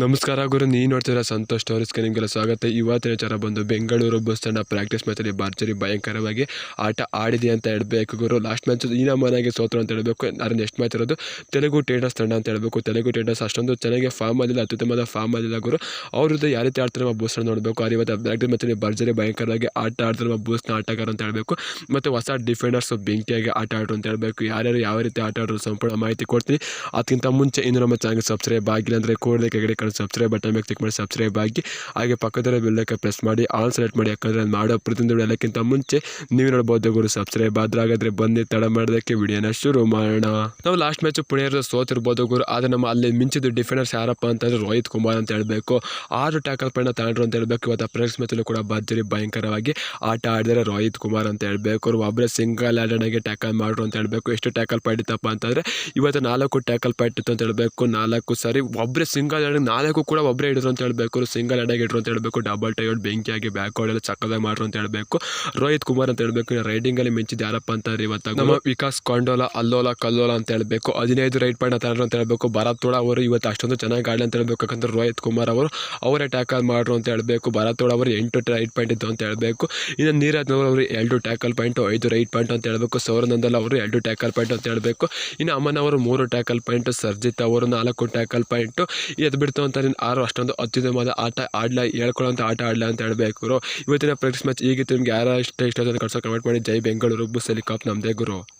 ನಮಸ್ಕಾರ ಗುರು ನೀ ನೋಡ್ತಿರೋ ಸಂತೋಷ್ ಟೋರಿಸ್ಗೆ ನಿಮಗೆಲ್ಲ ಸ್ವಾಗತ. ಇವತ್ತಿನ ವಿಚಾರ ಬಂದು ಬೆಂಗಳೂರು ಬಸ್ ಸ್ಟ್ಯಾಂಡ್ ಪ್ರಾಕ್ಟೀಸ್ ಮ್ಯಾಚಲ್ಲಿ ಭರ್ಜರಿ ಭಯಂಕರವಾಗಿ ಆಟ ಆಡಿದೆ ಅಂತ ಹೇಳಬೇಕು ಗುರು. ಲಾಸ್ಟ್ ಮ್ಯಾಚ್ ಈ ಮನೆಗೆ ಸೋತ್ರ ಅಂತ ಹೇಳಬೇಕು. ಆದರೆ ನೆಕ್ಸ್ಟ್ ಮ್ಯಾಚ್ ಇರೋದು? ತೆಲುಗು ಟೇಡರ್ಸ್ ತಂಡ ಅಂತ ಹೇಳಬೇಕು. ತೆಲುಗು ಟೇಡರ್ಸ್ ಅಷ್ಟೊಂದು ಚೆನ್ನಾಗಿ ಫಾರ್ಮ್ ಅಲ್ಲಿಲ್ಲ, ಅತ್ಯುತ್ತಮವಾದ ಫಾರ್ಮ್ ಅಲ್ಲಿಲ್ಲ ಗುರು. ಅವ್ರದ್ದು ಯಾವ ರೀತಿ ಆಡ್ತಾರೆ ನಮ್ಮ ಬೂಸ್ನ ನೋಡಬೇಕು. ಅವ್ರು ಇವತ್ತು ಪ್ರಾಕ್ಟೀಸ್ ಮ್ಯಾಚಲ್ಲಿ ಭರ್ಜರಿ ಭಯಂಕರವಾಗಿ ಆಟ ಆಡ್ತಾರೆ ನಮ್ಮ ಬೂಸ್ನ ಆಟಗಾರ ಅಂತ ಹೇಳಬೇಕು. ಮತ್ತು ಹೊಸ ಡಿಫೆಂಡರ್ಸ್ ಬೆಂಕಿಯಾಗಿ ಆಟ ಆಡ್ರು ಅಂತ ಹೇಳಬೇಕು. ಯಾರ್ಯಾರು ಯಾವ ರೀತಿ ಆಟ ಆಡೋರು ಸಂಪೂರ್ಣ ಮಾಹಿತಿ ಕೊಡ್ತೀನಿ. ಅದಕ್ಕಿಂತ ಮುಂಚೆ ಇನ್ನು ನಮ್ಮ ಚಾನಲ್ ಸಬ್ಸ್ಕ್ರೈಬ್ ಆಗಿಲ್ಲ ಅಂದರೆ ಕೂಡಲೇ ಕೆಳಗಡೆ ಕಾಣೋ ಸಬ್ಸ್ಕ್ರೈಬ್ ಬಟನ್ ಮೇಲೆ ಕ್ಲಿಕ್ ಮಾಡಿ ಸಬ್ಸ್ಕ್ರೈಬ್ ಆಗಿ, ಹಾಗೆ ಪಕ್ಕದಲ್ಲಿ ಬೆಲ್ಲಕ್ಕೆ ಪ್ರೆಸ್ ಮಾಡಿ ಆಲ್ ಸೆಲೆಕ್ಟ್ ಮಾಡಿ, ಯಾಕಂದರೆ ನಾನು ಮಾಡೋ ಪ್ರತಿಯೊಂದು ಎಲ್ಲಕ್ಕಿಂತ ಮುಂಚೆ ನೀವು ನೋಡ್ಬೋದು ಗುರು ಸಬ್ಸ್ಕ್ರೈಬ್ ಆದ್ರೆ ಹಾಗಾದ್ರೆ ಬನ್ನಿ, ತಡ ಮಾಡೋದಕ್ಕೆ ವಿಡಿಯೋನ ಶುರು ಮಾಡೋಣ. ನಾವು ಲಾಸ್ಟ್ ಮ್ಯಾಚ್ ಪುಣೆಯರು ಸೋತಿರ್ಬೋದು ಗುರು ಆದರೆ ನಮ್ಮ ಅಲ್ಲಿ ಮಿಂಚಿದ ಡಿಫೆಂಡರ್ಸ್ ಯಾರಪ್ಪ ಅಂತಂದ್ರೆ ರೋಹಿತ್ ಕುಮಾರ್ ಅಂತ ಹೇಳಬೇಕು. ಆರು ಟ್ಯಾಕಲ್ ಪಾಯಿಂಟ್ ತಗೊಂಡ್ರು ಅಂತ ಹೇಳಬೇಕು. ಇವತ್ತು ಪ್ರೆಸ್ ಮ್ಯಾಚಲ್ಲೂ ಕೂಡ ಭರ್ಜರಿ ಭಯಂಕರವಾಗಿ ಆಟ ಆಡಿದರೆ ರೋಹಿತ್ ಕುಮಾರ್ ಅಂತ ಹೇಳಬೇಕು. ಒಬ್ಬರೇ ಸಿಂಗಲ್ ಆಡಣೆಗೆ ಟ್ಯಾಕಲ್ ಮಾಡ್ರು ಅಂತ ಹೇಳಬೇಕು. ಎಷ್ಟು ಟ್ಯಾಕಲ್ ಪಾಯಿಂಟ್ ಇತ್ತಪ್ಪ ಅಂತಂದರೆ, ಇವತ್ತು ನಾಲ್ಕು ಟ್ಯಾಕಲ್ ಪಾಯಿಂಟ್ ಇತ್ತು ಅಂತ ಹೇಳಬೇಕು. ನಾಲ್ಕು ಸರಿ ಒಬ್ಬರೇ ಸಿಂಗಲ್ ಹ್ಯಾಂಡ್ ನಾಲ್ಕು ಕೂಡ ಒಬ್ಬರೇ ಹಿಡಿದ್ರು ಅಂತ ಹೇಳಬೇಕು ಸಿಂಗಲ್ ಹ್ಯಾಂಡಾಗಿ ಇಡ್ರು ಅಂತ ಹೇಳಬೇಕು ಡಬಲ್ ಟೈಡ್ ಬೆಂಕಿಯಾಗಿ ಬ್ಯಾಕ್ ಎಲ್ಲ ಚಕ್ಕದಾಗಿ ಮಾಡ್ರು ಅಂತ ಹೇಳಬೇಕು. ರೋಹಿತ್ ಕುಮಾರ್ ಅಂತ ಹೇಳಬೇಕು ರೈಡಿಂಗಲ್ಲಿ ಮಿಂಚಿದ ಯಾರಪ್ಪ ಅಂತಂದ್ರೆ ಇವತ್ತು? ನಮ್ಮ ವಿಕಾಸ್ ಕೊಂಡೋಲ ಅಲ್ಲೋಲ ಕಲ್ಲೋಲ ಅಂತ ಹೇಳಬೇಕು. ಹದಿನೈದು ರೈಟ್ ಪಾಯಿಂಟ್ ತಗೊಂಡ್ರು ಅಂತ ಹೇಳಬೇಕು. ಭರತ್ ತೋಳ ಅವರು ಇವತ್ತು ಅಷ್ಟೊಂದು ಚೆನ್ನಾಗಿ ಆಡಲಿ ಅಂತ ಹೇಳಬೇಕು. ಯಾಕಂದ್ರೆ ರೋಹಿತ್ ಕುಮಾರ್ ಅವರು ಅವರೇ ಟ್ಯಾಕಲ್ ಮಾಡ್ರು ಅಂತ ಹೇಳಬೇಕು. ಭರತ್ ತೋಳ ಅವರು ಎಂಟು ರೈಟ್ ಪಾಯಿಂಟ್ ಇದ್ದು ಅಂತ ಹೇಳಬೇಕು. ಇನ್ನು ನೀರಜ್ ಅವರು ಎರಡು ಟ್ಯಾಕಲ್ ಪಾಯಿಂಟು ಐದು ರೈಟ್ ಪಾಯಿಂಟ್ ಅಂತ ಹೇಳಬೇಕು. ಸೌರನಂದಲ್ ಅವರು ಎರಡು ಟ್ಯಾಕಲ್ ಪಾಯಿಂಟ್ ಅಂತ ಹೇಳಬೇಕು. ಇನ್ನು ಅಮ್ಮನವರು ಮೂರು ಟ್ಯಾಕಲ್ ಪಾಯಿಂಟ್ ಸರ್ಜಿತ್ ಅವರು ನಾಲ್ಕು ಟ್ಯಾಕಲ್ ಪಾಯಿಂಟು ಎದ್ದು ಬಿಡ್ತು ಅಂತ ಆರು, ಅಷ್ಟೊಂದು ಅತ್ಯುತ್ತಮವಾದ ಆಟ ಆಡ್ಲ ಹೇಳ್ಕೊಳ್ಳೋಂಥ ಆಟ ಆಡ್ಲ ಅಂತ ಹೇಳಬೇಕು ಇವತ್ತಿನ ಪ್ರಾಕ್ಟೀಸ್ ಮ್ಯಾಚ್ ಈಗಿತ್ತು ನಿಮ್ಗೆ ಯಾರು ಇಷ್ಟ ಇಷ್ಟ ಅಂತ ಕಳ್ಸೋ ಕಮೆಂಟ್ ಮಾಡಿ. ಜೈ ಬೆಂಗಳೂರು ಬುಸ್ ಹೆಲಿಕಾಪ್ ನಮ್ಮದೇ ಗುರು.